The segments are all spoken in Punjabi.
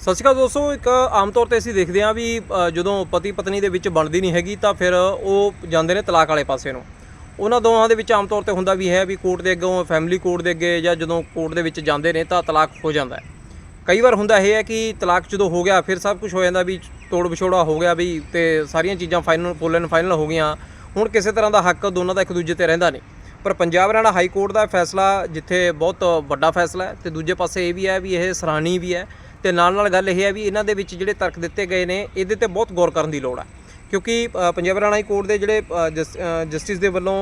ਸਤਿ ਸ਼੍ਰੀ ਅਕਾਲ ਦੋਸਤੋ, ਇੱਕ ਆਮ ਤੌਰ ਤੇ ਅਸੀਂ ਦੇਖਦੇ ਹਾਂ ਵੀ ਜਦੋਂ ਪਤੀ ਪਤਨੀ ਦੇ ਵਿੱਚ ਬਣਦੀ ਨਹੀਂ ਹੈਗੀ, ਤਾਂ ਫਿਰ ਉਹ ਜਾਂਦੇ ਨੇ ਤਲਾਕ ਵਾਲੇ ਪਾਸੇ ਨੂੰ। ਉਹਨਾਂ ਦੋਵਾਂ ਦੇ ਵਿੱਚ ਆਮ ਤੌਰ ਤੇ ਹੁੰਦਾ ਵੀ ਹੈ ਵੀ ਕੋਰਟ ਦੇ ਅੱਗੋਂ ਫੈਮਿਲੀ ਕੋਰਟ ਦੇ ਅੱਗੇ ਜਾਂ ਜਦੋਂ ਕੋਰਟ ਦੇ ਵਿੱਚ ਜਾਂਦੇ ਨੇ, ਤਾਂ ਤਲਾਕ ਹੋ ਜਾਂਦਾ ਹੈ। ਕਈ ਵਾਰ ਹੁੰਦਾ ਇਹ ਹੈ ਕਿ ਤਲਾਕ ਜਦੋਂ ਹੋ ਗਿਆ, ਫਿਰ ਸਭ ਕੁਝ ਹੋ ਜਾਂਦਾ ਵੀ ਤੋੜ ਵਿਛੋੜਾ ਹੋ ਗਿਆ ਵੀ ਤੇ ਸਾਰੀਆਂ ਚੀਜ਼ਾਂ ਫਾਈਨਲ ਫੁੱਲ ਐਂਡ ਫਾਈਨਲ ਹੋ ਗਈਆਂ। ਹੁਣ ਕਿਸੇ ਤਰ੍ਹਾਂ ਦਾ ਹੱਕ ਦੋਨਾਂ ਦਾ ਇੱਕ ਦੂਜੇ ਤੇ ਰਹਿੰਦਾ ਨਹੀਂ। ਪਰ ਪੰਜਾਬ ਹਰਿਆਣਾ ਹਾਈ ਕੋਰਟ ਦਾ ਫੈਸਲਾ, ਜਿੱਥੇ ਬਹੁਤ ਵੱਡਾ ਫੈਸਲਾ ਹੈ, ਤੇ ਦੂਜੇ ਪਾਸੇ ਇਹ ਵੀ ਹੈ ਵੀ ਇਹ ਸਰਾਹਣੀ ਵੀ ਹੈ ਤੇ ਨਾਲ ਨਾਲ ਗੱਲ ਇਹ ਹੈ ਵੀ ਇਹਨਾਂ ਦੇ ਵਿੱਚ ਜਿਹੜੇ ਤਰਕ ਦਿੱਤੇ ਗਏ ਨੇ, ਇਹਦੇ ਤੇ ਬਹੁਤ ਗੌਰ ਕਰਨ ਦੀ ਲੋੜ ਹੈ। ਕਿਉਂਕਿ ਪੰਜਾਬ ਹਰਿਆਣਾ ਹਾਈ ਕੋਰਟ ਦੇ ਜਿਹੜੇ ਜਸ- ਜਸਟਿਸ ਦੇ ਵੱਲੋਂ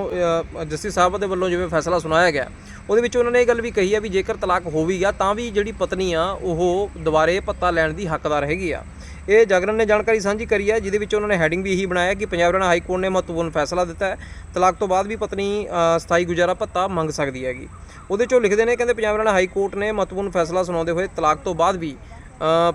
ਜਸਟਿਸ ਸਾਹਿਬ ਦੇ ਵੱਲੋਂ ਜਿਵੇਂ ਫੈਸਲਾ ਸੁਣਾਇਆ ਗਿਆ, ਉਹਦੇ ਵਿੱਚ ਉਹਨਾਂ ਨੇ ਇਹ ਗੱਲ ਵੀ ਕਹੀ ਹੈ ਵੀ ਜੇਕਰ ਤਲਾਕ ਹੋ ਵੀ ਗਿਆ ਤਾਂ ਵੀ ਜਿਹੜੀ ਪਤਨੀ ਆ, ਉਹ ਦੁਬਾਰੇ ਪੱਤਾ ਲੈਣ ਦੀ ਹੱਕਦਾਰ ਹੈਗੀ ਆ। ਇਹ ਜਾਗਰਣ ਨੇ ਜਾਣਕਾਰੀ ਸਾਂਝੀ ਕਰੀ ਹੈ ਜਿਹਦੇ ਵਿੱਚ ਉਹਨਾਂ ਨੇ ਹੈਡਿੰਗ ਵੀ ਇਹੀ ਬਣਾਇਆ ਕਿ ਪੰਜਾਬ ਹਰਿਆਣਾ ਹਾਈ ਕੋਰਟ ਨੇ ਮਹੱਤਵਪੂਰਨ ਫੈਸਲਾ ਦਿੱਤਾ ਹੈ। ਤਲਾਕ ਤੋਂ ਬਾਅਦ ਵੀ ਪਤਨੀ ਸਥਾਈ ਗੁਜ਼ਾਰਾ ਭੱਤਾ ਮੰਗ ਸਕਦੀ ਹੈਗੀ। ਉਹਦੇ ਚੋਂ ਲਿਖਦੇ ਨੇ ਕਹਿੰਦੇ ਪੰਜਾਬ ਹਰਿਆਣਾ ਹਾਈ ਕੋਰਟ ਨੇ ਮਹੱਤਵਪੂਰਨ ਫੈਸਲਾ ਸੁਣਾਉਂਦੇ ਹੋਏ ਤਲਾਕ ਤੋਂ ਬਾਅਦ ਵੀ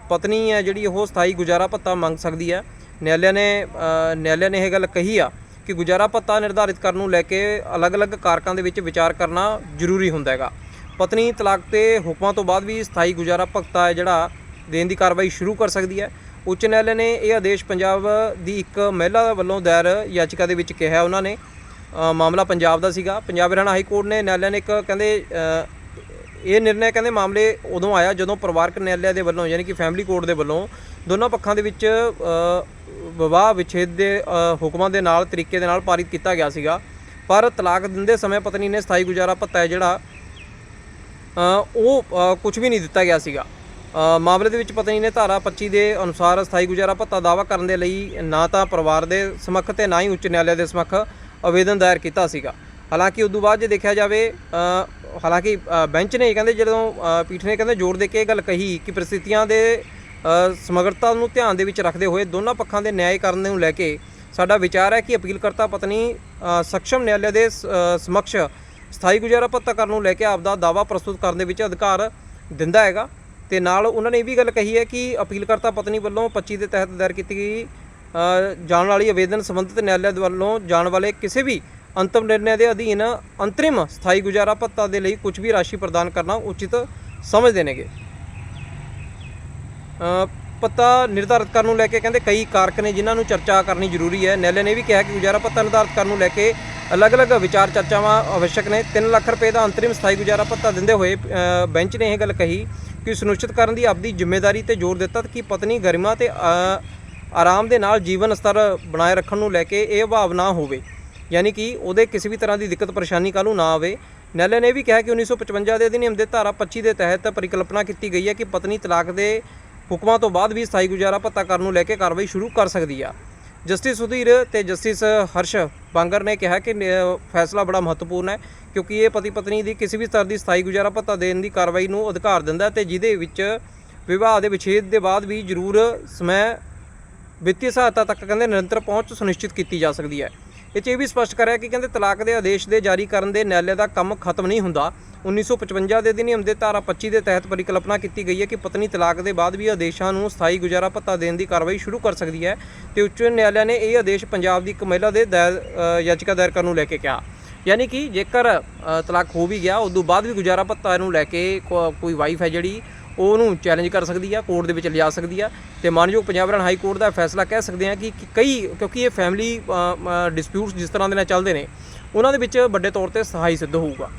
ਪਤਨੀ ਹੈ ਜਿਹੜੀ ਉਹ ਸਥਾਈ ਗੁਜ਼ਾਰਾ ਭੱਤਾ ਮੰਗ ਸਕਦੀ ਹੈ। ਨਿਆਲਿਆ ਨੇ ਅ, ਨਿਆਲਿਆ ਨੇ ਇਹ ਗੱਲ ਕਹੀ ਆ ਕਿ ਗੁਜ਼ਾਰਾ ਭੱਤਾ ਨਿਰਧਾਰਿਤ ਕਰਨ ਨੂੰ ਲੈ ਕੇ ਅਲੱਗ-ਅਲੱਗ ਕਾਰਕਾਂ ਦੇ ਵਿੱਚ ਵਿਚਾਰ ਕਰਨਾ ਜ਼ਰੂਰੀ ਹੁੰਦਾ ਹੈਗਾ। ਪਤਨੀ ਤਲਾਕ ਤੇ ਹੁਕਮਾਂ ਤੋਂ ਬਾਅਦ ਵੀ ਸਥਾਈ ਗੁਜ਼ਾਰਾ ਭੱਤਾ ਹੈ ਜਿਹੜਾ ਦੇਣ ਦੀ ਕਾਰਵਾਈ ਸ਼ੁਰੂ ਕਰ ਸਕਦੀ ਹੈ। ਉੱਚ ਨਿਆਲਿਆ ਨੇ ਇਹ ਆਦੇਸ਼ ਪੰਜਾਬ ਦੀ ਇੱਕ ਮਹਿਲਾ ਵੱਲੋਂ ਦਾਇਰ ਯਾਚਿਕਾ ਦੇ ਵਿੱਚ ਕਿਹਾ ਉਹਨਾਂ ਨੇ ਮਾਮਲਾ ਪੰਜਾਬ ਦਾ ਸੀਗਾ ਪੰਜਾਬ ਹਰਿਆਣਾ ਹਾਈ ਕੋਰਟ ਨੇ ਨਿਆਲਿਆ ਨੇ ਇੱਕ ਕਹਿੰਦੇ ਇਹ ਨਿਰਣੈ ਕਹਿੰਦੇ ਮਾਮਲੇ ਉਦੋਂ ਆਇਆ ਜਦੋਂ ਪਰਿਵਾਰਕ ਨਿਆਲਿਆ ਦੇ ਵੱਲੋਂ ਯਾਨੀ ਕਿ ਫੈਮਿਲੀ ਕੋਰਟ ਦੇ ਵੱਲੋਂ ਦੋਨਾਂ ਪੱਖਾਂ ਦੇ ਵਿੱਚ ਵਿਵਾਹ ਵਿਛੇਦ ਦੇ ਹੁਕਮਾਂ ਦੇ ਨਾਲ ਤਰੀਕੇ ਦੇ ਨਾਲ ਪਾਰਿਤ ਕੀਤਾ ਗਿਆ ਸੀਗਾ ਪਰ ਤਲਾਕ ਦਿੰਦੇ ਸਮੇਂ ਪਤਨੀ ਨੇ ਸਥਾਈ ਗੁਜ਼ਾਰਾ ਭੱਤਾ ਹੈ ਜਿਹੜਾ ਉਹ ਕੁਝ ਵੀ ਨਹੀਂ ਦਿੱਤਾ ਗਿਆ ਸੀਗਾ ਮਾਮਲੇ ਦੇ ਵਿੱਚ ਪਤਨੀ ਨੇ ਧਾਰਾ 25 ਦੇ ਅਨੁਸਾਰ ਸਥਾਈ ਗੁਜ਼ਾਰਾ ਭੱਤਾ ਦਾਅਵਾ ਕਰਨ ਦੇ ਲਈ ਨਾ ਤਾਂ ਪਰਿਵਾਰ ਦੇ ਸਮੱਖ ਤੇ ਨਾ ਹੀ ਉੱਚ ਨਿਆਲਿਆ ਦੇ ਸਮੱਖ ਆਵੇਦਨ ਦਾਇਰ ਕੀਤਾ ਸੀਗਾ। ਹਾਲਾਂਕਿ ਉਦੋਂ ਬਾਅਦ ਜੇ ਦੇਖਿਆ ਜਾਵੇ ਹਾਲਾਂਕਿ ਬੈਂਚ ਨੇ ਕਹਿੰਦੇ ਜਦੋਂ ਪੀਠ ਨੇ ਕਹਿੰਦੇ ਜ਼ੋਰ ਦੇ ਕੇ ਇਹ ਗੱਲ ਕਹੀ ਕਿ ਪ੍ਰਸਥਿਤੀਆਂ ਦੇ ਸਮਗਰਤਾ ਨੂੰ ਧਿਆਨ ਦੇ ਵਿੱਚ ਰੱਖਦੇ ਹੋਏ ਦੋਨਾਂ ਪੱਖਾਂ ਦੇ ਨਿਆਂ ਕਰਨ ਨੂੰ ਲੈ ਕੇ ਸਾਡਾ ਵਿਚਾਰ ਹੈ ਕਿ ਅਪੀਲ ਕਰਤਾ ਪਤਨੀ ਅ, ਨਿਆਲਿਆ ਦੇ ਸ- ਸਮਕਸ਼ ਸਥਾਈ ਗੁਜ਼ਾਰਾ ਭੱਤਾ ਕਰਨ ਨੂੰ ਲੈ ਕੇ ਆਪਦਾ ਦਾਅਵਾ ਪ੍ਰਸਤੁਤ ਕਰਨ ਦੇ ਵਿੱਚ ਅਧਿਕਾਰ ਦਿੰਦਾ ਹੈਗਾ। ਤੇ ਨਾਲ ਉਹਨਾਂ ਨੇ ਇਹ ਵੀ ਗੱਲ ਕਹੀ ਹੈ ਕਿ ਅਪੀਲਕਰਤਾ ਪਤਨੀ ਵੱਲੋਂ 25 ਦੇ ਤਹਿਤ ਦਾਇਰ ਕੀਤੀ ਗਈ ਜਾਣ ਵਾਲੀ ਆਵੇਦਨ ਸੰਬੰਧਿਤ ਨਿਆਲਿਆ ਵੱਲੋਂ ਜਾਣ ਵਾਲੇ ਕਿਸੇ ਵੀ ਅੰਤਮ ਨਿਰਣੈ ਦੇ ਅਧੀਨ ਅੰਤਰਿਮ ਸਥਾਈ ਗੁਜ਼ਾਰਾ ਭੱਤਾ ਦੇ ਲਈ ਕੁਝ ਵੀ ਰਾਸ਼ੀ ਪ੍ਰਦਾਨ ਕਰਨਾ ਉਚਿਤ ਸਮਝਦੇ ਨੇਗੇ। ਅ, ਪੱਤਾ ਨਿਰਧਾਰਿਤ ਕਰਨ ਨੂੰ ਲੈ ਕੇ ਕਹਿੰਦੇ ਕਈ ਕਾਰਕ ਨੇ ਜਿਨ੍ਹਾਂ ਨੂੰ ਚਰਚਾ ਕਰਨੀ ਜ਼ਰੂਰੀ ਹੈ। ਨੈਲੇ ਨੇ ਵੀ ਕਿਹਾ ਕਿ ਗੁਜ਼ਾਰਾ ਪੱਤਾ ਨਿਰਧਾਰਤ ਕਰਨ ਨੂੰ ਲੈ ਕੇ ਅਲੱਗ-ਅਲੱਗ ਵਿਚਾਰ ਚਰਚਾਵਾਂ ਆਵਸ਼ਕ ਨੇ। 3 ਲੱਖ ਰੁਪਏ ਦਾ ਅੰਤਰਿਮ ਸਥਾਈ ਗੁਜ਼ਾਰਾ ਭੱਤਾ ਦਿੰਦੇ ਹੋਏ ਅ, ਬੈਂਚ ਨੇ ਇਹ ਗੱਲ ਕਹੀ ਕਿ ਸੁਨਿਸ਼ਚਿਤ ਕਰਨ ਦੀ ਆਪਦੀ ਜ਼ਿੰਮੇਵਾਰੀ ਤੇ ਜ਼ੋਰ ਦਿੱਤਾ ਕਿ ਪਤਨੀ ਗਰਿਮਾ ਤੇ ਆਰਾਮ ਦੇ ਨਾਲ ਜੀਵਨ ਸਤਰ ਬਣਾਏ ਰੱਖਣ ਨੂੰ ਲੈ ਕੇ ਇਹ ਭਾਵ ਨਾ ਹੋਵੇ। ਯਾਨੀ ਕਿ ਉਹਦੇ ਕਿਸੇ ਵੀ ਤਰ੍ਹਾਂ ਦੀ ਦਿੱਕਤ ਪਰੇਸ਼ਾਨੀ ਕੱਲ੍ਹ ਨੂੰ ਨਾ ਆਵੇ। ਨੈਲੇ ਨੇ ਇਹ ਵੀ ਕਿਹਾ ਕਿ 1955 ਦੇ ਅਧਿਨਿਯਮ ਦੇ ਧਾਰਾ 25 ਦੇ ਤਹਿਤ ਪਰਿਕਲਪਨਾ ਕੀਤੀ ਗਈ ਹੈ ਕਿ ਪਤਨੀ ਤਲਾਕ ਦੇ ਹੁਕਮਾਂ ਤੋਂ ਬਾਅਦ ਵੀ ਸਥਾਈ ਗੁਜ਼ਾਰਾ ਭੱਤਾ ਕਰਨ ਨੂੰ ਲੈ ਕੇ ਕਾਰਵਾਈ ਸ਼ੁਰੂ ਕਰ ਸਕਦੀ ਆ। ਜਸਟਿਸ ਸੁਧੀਰ ਤੇ ਜਸਟਿਸ ਹਰਸ਼ ਬਾਂਗਰ ਨੇ ਕਿਹਾ ਕਿ ਫੈਸਲਾ ਬੜਾ ਮਹੱਤਵਪੂਰਨ ਹੈ, ਕਿਉਂਕਿ ਇਹ ਪਤੀ ਪਤਨੀ ਦੀ ਕਿਸੇ ਵੀ ਤਰ੍ਹਾਂ ਦੀ ਸਥਾਈ ਗੁਜ਼ਾਰਾ ਭੱਤਾ ਦੇਣ ਦੀ ਕਾਰਵਾਈ ਨੂੰ ਅਧਿਕਾਰ ਦਿੰਦਾ ਹੈ ਤੇ ਜਿਹਦੇ ਵਿੱਚ ਵਿਵਾਹ ਦੇ ਵਿਛੇਦ ਦੇ ਬਾਅਦ ਵੀ ਜ਼ਰੂਰ ਸਮੇਂ ਵਿੱਤੀ ਸਹਾਇਤਾ ਤੱਕ ਕਹਿੰਦੇ ਨਿਰੰਤਰ ਪਹੁੰਚ ਸੁਨਿਸ਼ਚਿਤ ਕੀਤੀ ਜਾ ਸਕਦੀ ਹੈ। ਇਹ 'ਚ ਇਹ ਵੀ ਸਪਸ਼ਟ ਕਰਿਆ ਕਿ ਕਹਿੰਦੇ ਤਲਾਕ ਦੇ ਆਦੇਸ਼ ਦੇ ਜਾਰੀ ਕਰਨ ਦੇ ਨਿਆਲੇ ਦਾ ਕੰਮ ਖਤਮ ਨਹੀਂ ਹੁੰਦਾ। 1955 ਦੇ ਅਧਿਨਿਯਮ ਦੇ ਧਾਰਾ 25 ਦੇ ਤਹਿਤ ਪਰਿਕਲਪਨਾ ਕੀਤੀ ਗਈ ਹੈ ਕਿ ਪਤਨੀ ਤਲਾਕ ਦੇ ਬਾਅਦ ਵੀ ਆਦੇਸ਼ਾਂ ਨੂੰ ਸਥਾਈ ਗੁਜ਼ਾਰਾ ਭੱਤਾ ਦੇਣ ਦੀ ਕਾਰਵਾਈ ਸ਼ੁਰੂ ਕਰ ਸਕਦੀ ਹੈ ਤੇ ਉੱਚ ਨਿਆਲਿਆ ਨੇ ਇਹ ਆਦੇਸ਼ ਪੰਜਾਬ ਦੀ ਇੱਕ ਮਹਿਲਾ ਦੇ ਦਾਇਰ ਯਾਚਿਕਾ ਦਾਇਰ ਕਰਨ ਨੂੰ ਲੈ ਕੇ ਕਿਹਾ। ਯਾਨੀ ਕਿ ਜੇਕਰ ਤਲਾਕ ਹੋ ਵੀ ਗਿਆ, ਉਦੋਂ ਬਾਅਦ ਵੀ ਗੁਜ਼ਾਰਾ ਭੱਤਾ ਨੂੰ ਲੈ ਕੇ ਕੋਈ ਵਾਈਫ ਹੈ ਜਿਹੜੀ ਉਹਨੂੰ ਚੈਲੰਜ ਕਰ ਸਕਦੀ ਆ ਕੋਰਟ ਦੇ ਵਿੱਚ ਲਿਆ ਸਕਦੀ ਆ। ਤੇ ਮਾਨਯੋਗ ਪੰਜਾਬ ਹਰਿਆਣਾ ਹਾਈ ਕੋਰਟ ਦਾ ਫੈਸਲਾ ਕਹਿ ਸਕਦੇ ਆ ਕਿ ਕਈ, ਕਿਉਂਕਿ ਇਹ ਫੈਮਿਲੀ ਡਿਸਪਿਊਟਸ ਜਿਸ ਤਰ੍ਹਾਂ ਦੇ ਨਾਲ ਚੱਲਦੇ ਨੇ, ਉਹਨਾਂ ਦੇ ਵਿੱਚ ਵੱਡੇ ਤੌਰ ਤੇ ਸਹਾਈ ਸਿੱਧ ਹੋਊਗਾ।